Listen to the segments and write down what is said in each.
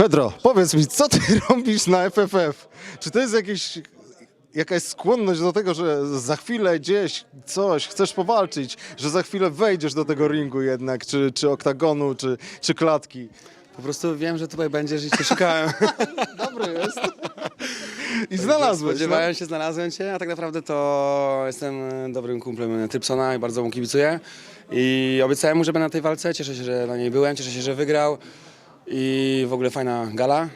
Pedro, powiedz mi, co ty robisz na FFF? Czy to jest jakieś, jakaś skłonność do tego, że za chwilę gdzieś coś chcesz powalczyć, że za chwilę wejdziesz do tego ringu jednak, czy, czy oktagonu, czy, czy klatki? Po prostu wiem, że tutaj będziesz i cię szukałem. Dobry jest. I znalazłeś, no? Spodziewałem się, znalazłem cię, a tak naprawdę to jestem dobrym kumplem Trypsona i bardzo mu kibicuję. I obiecałem mu, że będę na tej walce. Cieszę się, że na niej byłem, cieszę się, że wygrał. I w ogóle fajna gala.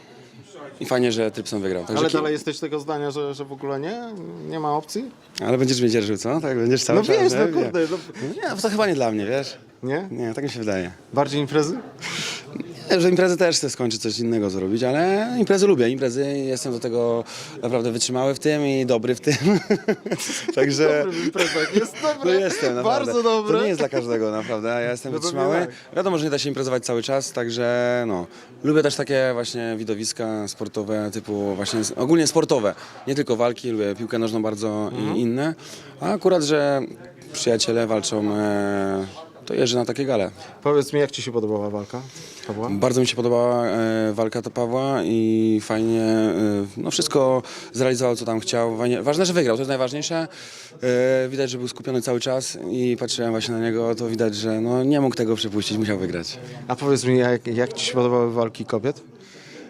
I fajnie, że Trypson wygrał. Także Ale ki- dalej jesteś tego zdania, że, że w ogóle nie? Nie ma opcji? Ale będziesz mnie dzierżył, co? Tak, będziesz cały No czas. wiesz, no nie? kurde, no, Nie, to chyba nie dla mnie, wiesz? nie? Nie, tak mi się wydaje. Bardziej imprezy? Nie, że imprezy też chcę skończyć coś innego zrobić, ale imprezy lubię. Imprezy jestem do tego naprawdę wytrzymały w tym i dobry w tym. Także. Dobry w imprezach, jest No dobry. jestem, naprawdę. Bardzo dobry. To nie jest dla każdego, naprawdę. Ja jestem No pewnie wytrzymały. tak. Wiadomo, że nie da się imprezować cały czas, także no. Lubię też takie właśnie widowiska sportowe, typu właśnie ogólnie sportowe. Nie tylko walki, lubię piłkę nożną bardzo Mhm. i inne. A akurat, że przyjaciele walczą, e, to jeżdżę na takie gale. Powiedz mi, jak ci się podobała walka, Pawła? Bardzo mi się podobała e, walka to Pawła i fajnie, e, no wszystko zrealizował, co tam chciał. Fajnie, ważne, że wygrał, to jest najważniejsze. E, widać, że był skupiony cały czas i patrzyłem właśnie na niego, to widać, że no, nie mógł tego przepuścić, musiał wygrać. A powiedz mi, jak, jak ci się podobały walki kobiet?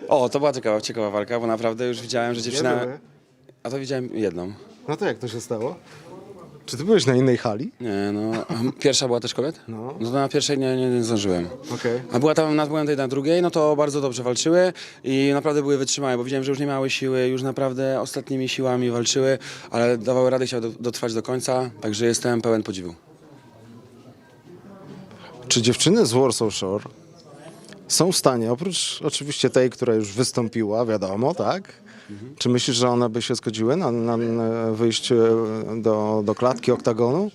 O, to była ciekawa, ciekawa walka, bo naprawdę już widziałem, że dziewczyna... były? A to widziałem jedną. No to jak to się stało? Czy ty byłeś na innej hali? Nie, no. a Pierwsza była też kobiet? No. No to na pierwszej nie, nie, nie zdążyłem. Okej. A była tam na, byłem tej na drugiej, no to bardzo dobrze walczyły i naprawdę były wytrzymałe, bo widziałem, że już nie miały siły, już naprawdę ostatnimi siłami walczyły, ale dawały radę, chciały do, dotrwać do końca, także jestem pełen podziwu. Czy dziewczyny z Warsaw Shore są w stanie, oprócz oczywiście tej, która już wystąpiła, wiadomo, tak? Czy myślisz, że one by się zgodziły na, na, wyjście do, do klatki oktagonu?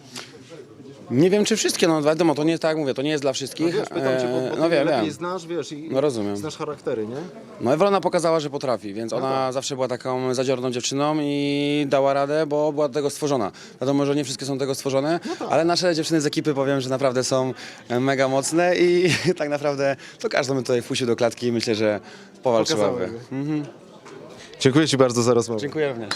Nie wiem, czy wszystkie, no wiadomo, to nie jest tak, jak mówię, to nie jest dla wszystkich. E, no wiem, wiem. znasz, wiesz, i No rozumiem. znasz charaktery, nie? No Ewelona pokazała, że potrafi, więc ona zawsze była taką zadziorną dziewczyną i dała radę, bo była do tego stworzona. Wiadomo, że nie wszystkie są do tego stworzone, ale nasze dziewczyny z ekipy powiem, że naprawdę są e, mega mocne i tak naprawdę to każdą by tutaj wpuścił do klatki i myślę, że powalczyłaby. Pokazałyby. Dziękuję ci bardzo za rozmowę. Dziękuję również.